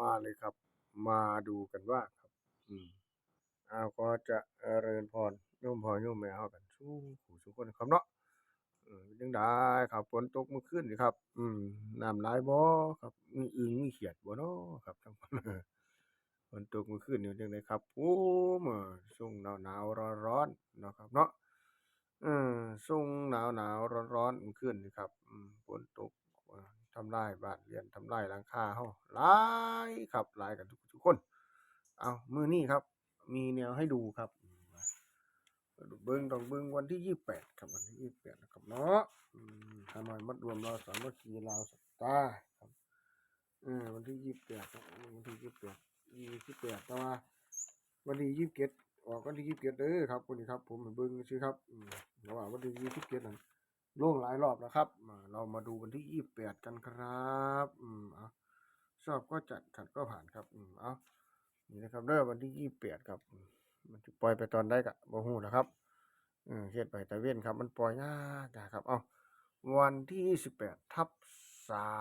มาเลยครับ มาดูกันว่าครับ อืมเอาก็จะเริญพรโยมพ่อโยมแม่เฮากันสู้ผู้สุคนครับเนาะเออเป็นจังได้ครับฝนตกเมื่อคืนนี่ครับ อืมน้ำหลายบ่ครับมีอึ่งมีเขียดบ่เนาะครับทั้งฝนตกเมื่อคืนนี่เป็นจังไดครับโอ้มอช่วงหนาวๆร้อนๆเนาะครับ เนาะเออช่วงหนาวหนาวร้อนร้อนเมื่อคืนนี่ครับอืมฝน ลายบ้านเรือนทำลายหลังคาเฮาหลายครับหลายกันทุกทุกคน เอามือนี้ครับ มีแนวให้ดูครับเบิ่งต้องเบิ่งวันที่ยี่สิบแปดครับวันที่ยี่สิบแปดนะครับเนาะอืมฮานอยมัดรวมเราสามัคคีลาวสตาร์ครับเออวันที่ยี่สิบแปดวันที่ยี่สิบแปดยี่สิบแปดแต่ว่าวันที่ยี่สิบเจ็ดออกวันที่ยี่สิบเจ็ดเด้อครับวันนี้ครับ ผมให้เบิ่งซื่อครับระหว่างวันที่ยี่สิบเจ็ดนั้น ล่วงหลายรอบแล้วครับ เรามาดูวันที่ยี่สิบแปดกันครับอืมเอาชอบก็จัดขัดก็ผ่านครับอืมเอานี่นะครับเด้อวันที่ยี่สิบแปดครับ มันจะปล่อยไปตอนได้กะบ่ฮู้นะครับอืมเฮ็ดไปแต่เว้นครับ มันปล่อยยากนะครับ เอาวันที่ยี่สิบแปดทับสา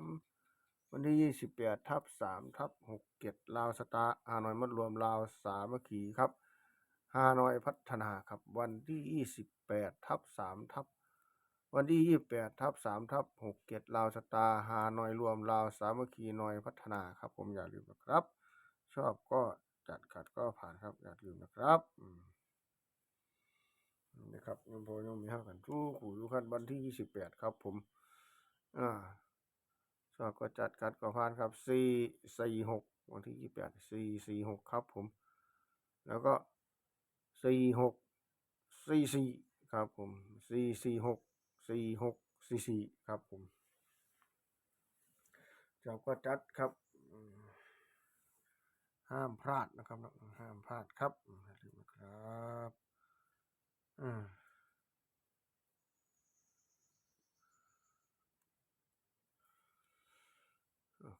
มวันที่ยี่สิบแปดทับสามทับหกเจ็ดลาวสตาฮานอยมัดรวมลาวสามัคคีครับฮานอยพัฒนาครับ วันที่ยี่สิบแปดทับสามทับ วันที่ยี่แปดทับสามทับหกเจ็ดลาวสตาร์ฮานอยรวมลาวสามัคคีนอยพัฒนาครับ ผมอย่าลืมนะครับ ชอบก็จัดขัดก็ผ่านครับอย่าลืมนะครับนี่ครับยังพอยังมีห้ากันทุกขู่ทุกขั้นวันที่ยี่สิบแปดครับ ผม อ่าชอบก็จัดกัดก็ผ่านครับสี่สี่หกวันที่ยี่แปดสี่สี่หกครับ ผม แล้วก็สี่หกสี่สี่ครับ ผมสี่สี่หก สี่หกสี่สี่ครับผมชอบก็จัดครับ ห้ามพลาดนะครับ ห้ามพลาดครับลืมนะครับอืม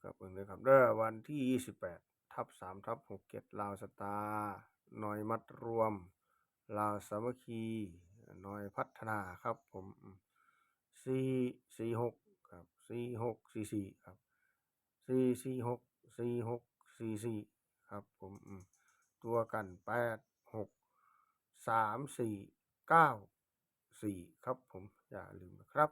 ครับเบิ่งเลยครับเด้อวันที่ยี่สิบแปดทับสามทับหกเจ็ดลาวสตาร์หน่อยมัดรวม ลาวสามัคคีหน่อยพัฒนาครับผม สี่สี่หกครับสี่หกสี่สี่ครับสี่สี่หกสี่หกสี่สี่ครับผมตัวกันแปดหกสามสี่เก้าสี่ครับผมอย่าลืมนะครับ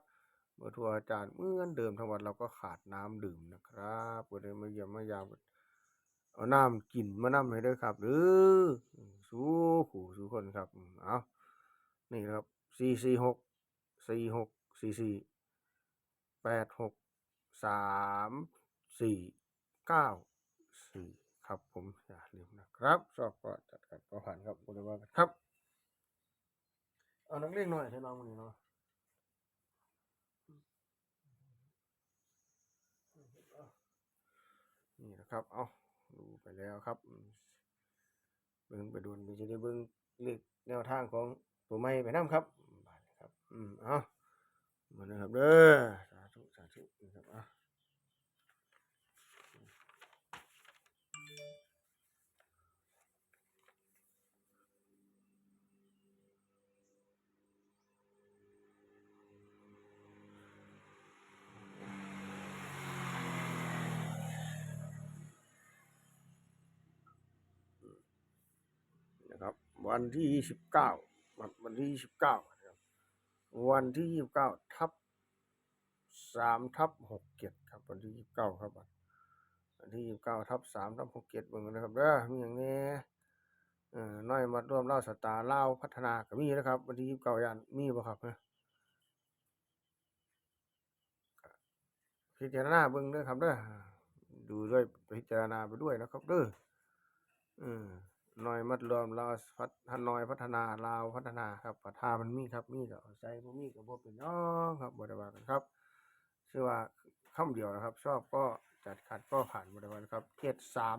เมื่อทัวร์อาจารย์เหมือนเดิมทั้งวันเราก็ขาดน้ำดื่มนะครับก็เลยมาเยี่ยมมายามเอาน้ำกินมาน้ำให้ด้วยครับหรือสู้ขู่สู้คนครับเอานี่ครับสี่สี่หกสี่หก สี่สี่แปดหกสามสี่เก้าสี่ครับผมอย่าลืมนะครับชอบก็จัดกันก็ผ่านครับบริวารกันครับ เอานักเรียนหน่อยใช่น้องคนนี้เนาะนี่นะครับ เอาดูไปแล้วครับ เบิ่งไปดูนจะได้เบิ่งเลขแนวทางของตัวไม้ไปน้ำครับครับ อืมเอา มานะครับเด้อสาธุสาธุนะครับอะนะครับวันที่ 29 วันที่ 29 วันที่ยี่สิบเก้าทับสามทับหกเจ็ดครับ วันที่ยี่สิบเก้าครับวันที่ยี่สิบเก้าทับสามทับหกเจ็ดเบิ่งนะครับเด้อมีอย่างนี้เออน้อยมาร่วมเล่าสตาเล่าพัฒนาก็มีนะครับ วันที่ยี่สิบเก้ายันมีบ่ครับเนี่ยพิจารณาเบิ่งเด้อครับเด้อดูด้วยพิจารณาไปด้วยนะครับเด้อเออ น้อยมัดรวมลาวพัฒน้อยพัฒนาลาวพัฒนาครับพัฒนามันมีครับมีก็เอาใจบ่มีก็บ่เป็นหยังครับบ่ได้ว่ากันครับชื่อว่าคำเดียวนะครับ ชอบก็จัดขัดก็ผ่านบริวารครับ เกตสาม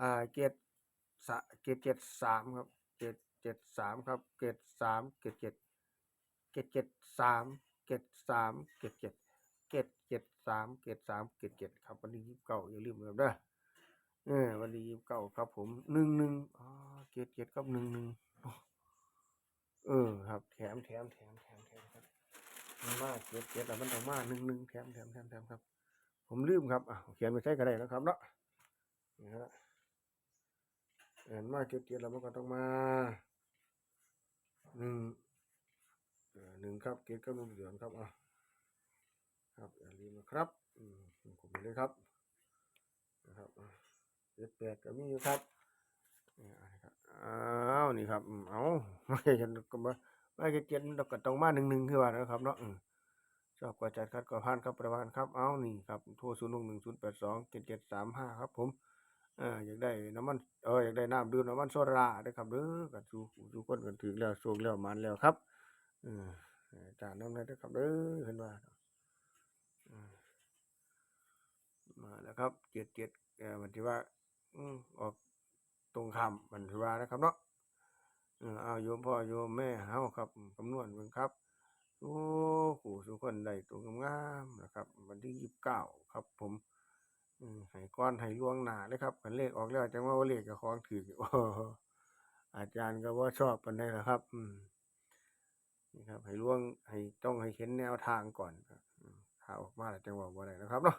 อ่าเกตสะเกตเจ็ดสามครับ เกตเจ็ดสามครับ เกตสามเกตเจ็ดเกตเจ็ดสามเกตสามเกตเจ็ดเกตเจ็ดสามเกตสามเกตเจ็ดครับวันที่ยี่สิบเก้าอย่าลืมนะครับ เออวันที่ยี่สิบเก้าครับ ผมหนึ่งหนึ่งอ๋อเกตเจ็ดครับหนึ่งหนึ่งเออ ครับ แถมแถมแถมแถมแถมครับมันมาเก็บเก็บแล้วมันต้องมาหนึ่งหนึ่งแถมแถมแถมแถมครับ ผมลืมครับอะเขียนไปใช้ก็ได้นะครับเนาะนี่ฮะเห็นมาเจ็ดเจ็ดแล้วมันก็ต้องมาหนึ่งเออหนึ่งครับเกตกับนึ่งเดือนครับอะครับอย่าลืมนะครับอืมผมเลยครับนะครับอะ เจ็ดแปดก็มีอยู่ครับนี่อะครับอ้าวนี่ครับอืมเอาไม่ใช่ฉันก็มาไม่เจ็ดเจ็ดมันก็ต้องมาหนึ่งหนึ่งคือว่านะครับเนาะชอบกว่าจัดคัดกว่าผ่านครับประวานครับเอานี่ครับโทรศูนย์หนึ่งหนึ่งศูนย์แปดสองเจ็ดเจ็ดสามห้าครับ ผมเอออยากได้น้ำมันเอออยากได้น้ำดื่มน้ำมันโซดาได้ครับเด้อกันสู่สู่คนกันถึงแล้วโชคแล้วมันแล้วครับเอออาจารย์น้ำได้ครับเด้อเห็นว่าเออมาแล้วครับเจ็ดเจ็ดเออมันที่ว่า อืมออกตรงคำมันที่ว่านะครับเนาะเออเอาโยมพ่อโยมแม่เฮาครับคำนวณเบิ่งครับโอ้โหสุคนได้ตัวงามๆนะครับ วันที่ยี่สิบเก้าครับ ผมอืมให้ก้อนให้ล่วงหนาเลยครับกันเลขออกแล้วจังว่าเลขกับของถือโอ้โหอาจารย์ก็ว่าชอบปันได้ละครับ อืมนี่ครับให้ล่วงให้ต้องให้เห็นแนวทางก่อนครับอืมถ้าออกมาแล้วจังว่าบ่ได้นะครับเนาะ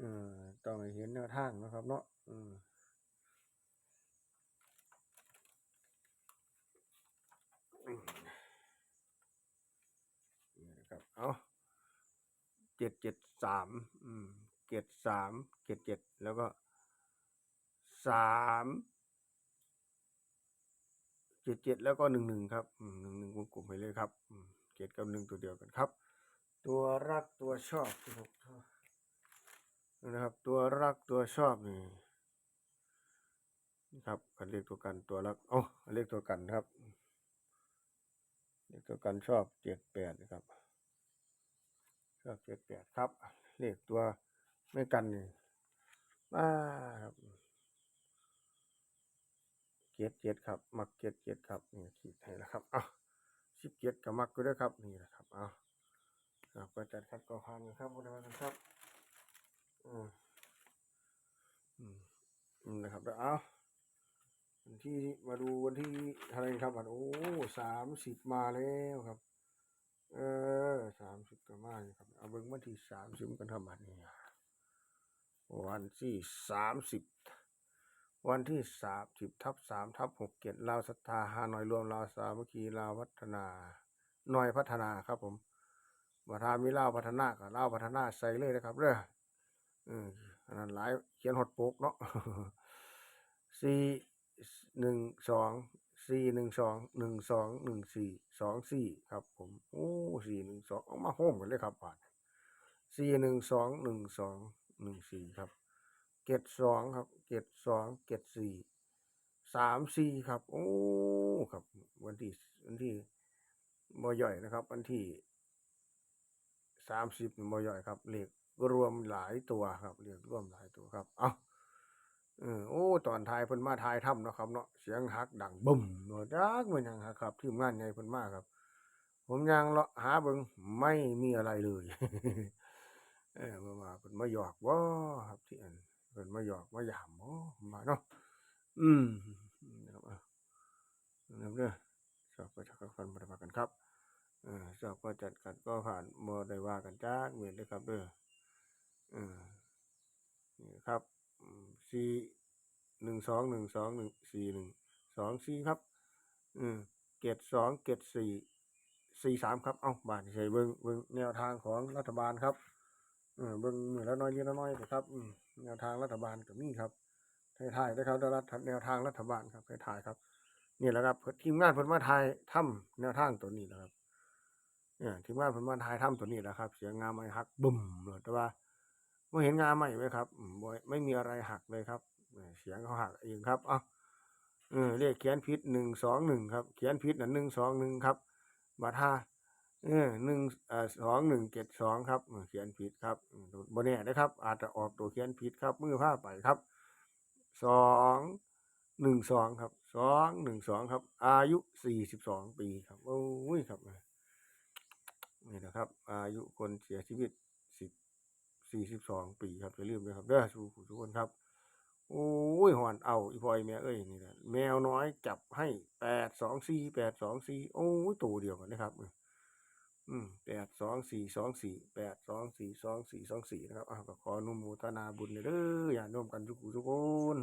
อืมต้องเห็นแนวทางนะครับ เนาะอืมอืมนี่นะครับ เอาเจ็ดเจ็ดสามอืมเจ็ดสามเจ็ดเจ็ดแล้วก็สามเจ็ดเจ็ดแล้วก็หนึ่งหนึ่งครับหนึ่งหนึ่งวงกลมไปเลยครับเจ็ดกับหนึ่งตัวเดียวกันครับ ตัวรักตัวชอบที่ผมชอบ นะครับ ตัวรักตัวชอบนี่นะครับกันเรียกตัวกันตัวรักเอ้าเรียกตัวกันครับเรียกตัวกันชอบเจ็ดแปดนะครับ ชอบเจ็ดแปดครับเลขตัวไม่กันนี่มาครับเจ็ดเจ็ดครับ มักเจ็ดเจ็ดครับนี่ขีดให้แล้วครับอะสิบเจ็ดกับมักก็ได้ครับนี่แหละครับเอาครับก็จัดคัดกรองพันครับบริวารครับ อืมนะครับแล้วเอาวันที่มาดูวันที่เท่าไรครับวันโอ้สามสิบมาแล้วครับ เออสามสิบก็มาอยู่ครับ เอาเบิ่งวันที่สามสิบกันทำบัดนี้วันที่สามสิบวันที่สามสิบทับสามทับหกเกียรติลาวศรัทธาฮานอยรวมลาวสามัคคีลาวพัฒนาหน่อยพัฒนาครับผมบัทามีลาวพัฒนากับลาวพัฒนาใส่เลยนะครับเด้ออืม อันนั้นหลายเขียนหดปกเนาะสี่หนึ่งสองสี่หนึ่งสองหนึ่งสองหนึ่งสี่สองสี่ครับ ผมโอ้สี่หนึ่งสองเอามาโฮมกันเลยครับบาทสี่หนึ่งสองหนึ่งสองหนึ่งสี่ครับเกตสองครับ เกตสองเกตสี่สามสี่ครับ โอ้ครับ วันที่วันที่บ่ย่อยนะครับ วันที่สามสิบบ่ย่อยครับเลข รวมหลายตัวครับเลขรวมหลายตัวครับ เอาเออโอ้ ตอนทายเพิ่นมาทายถ้ำนะครับเนาะเสียงฮักดังบึ้มเนาะจักมันยังครับทีมงานใหญ่เพิ่นมาครับ ผมยังเลาะหาเบิ่งไม่มีอะไรเลยเออมามาเพิ่นมาหยอกบ่ครับที่อันเพิ่นมาหยอกมาหยามบ่มาเนาะอืมนะครับเอนะครับเด้อชอบก็ชักกันบ่ได้ว่ากันครับเออชอบก็จัดกันก็ผ่านบ่ได้ว่ากันจักเม็ดเลยครับเด้อ ออนี่ครับสี่หนึ่งสองหนึ่งสองหนึ่งสี่หนึ่งสองสี่ครับ อืมเกตสองเกตสี่สี่สามครับ เอ้าบาทใส่เบิ้งเบิ้งแนวทางของรัฐบาลครับเออเบิ้งมือละน้อยเยอะละน้อยนะครับอืมแนวทางรัฐบาลก็มีครับถ่ายๆนะครับรัฐแนวทางรัฐบาลครับถ่ายครับ นี่แหละครับทีมงานเพิ่นมาถ่ายถ้ำแนวทางตัวนี้แหละครับเนี่ยทีมงานเพิ่นมาถ่ายถ้ำตัวนี้แหละครับ เสียงงามไม้ฮักบุ่มเลยแต่ว่า ไม่เห็นงาใหม่ไหมครับอืมบ่ไม่มีอะไรหักเลยครับเสียงเขาหักเองครับเอ้าเออเลขเขียนผิดหนึ่งสองหนึ่งครับ เขียนผิดน่ะหนึ่งสองหนึ่งครับบัตรห้าเออหนึ่งเอ่อสองหนึ่งเจ็ดสองครับเขียนผิดครับอืมบนนี้นะครับ อาจจะออกตัวเขียนผิดครับมือผ้าไปครับสองหนึ่งสองครับสองหนึ่งสองครับ อายุสี่สิบสองปีครับโอ้ยครับนี่นะครับ อายุคนเสียชีวิตสิบ สี่สิบสองปีครับอย่าลืมนะครับเด้อทุกทุกคนครับ โอ้ยหอนเอา อีพอยแม่เอ้ยนี่แหละแมวน้อยจับให้แปดสองสี่แปดสองสี่โอ้ยตัวเดียวกันนะครับ อืมแปดสองสี่สองสี่แปดสองสี่สองสี่สองสี่นะครับอ้าวก็ขออนุโมทนาบุญเด้ออย่าโน้มกันทุกทุกคน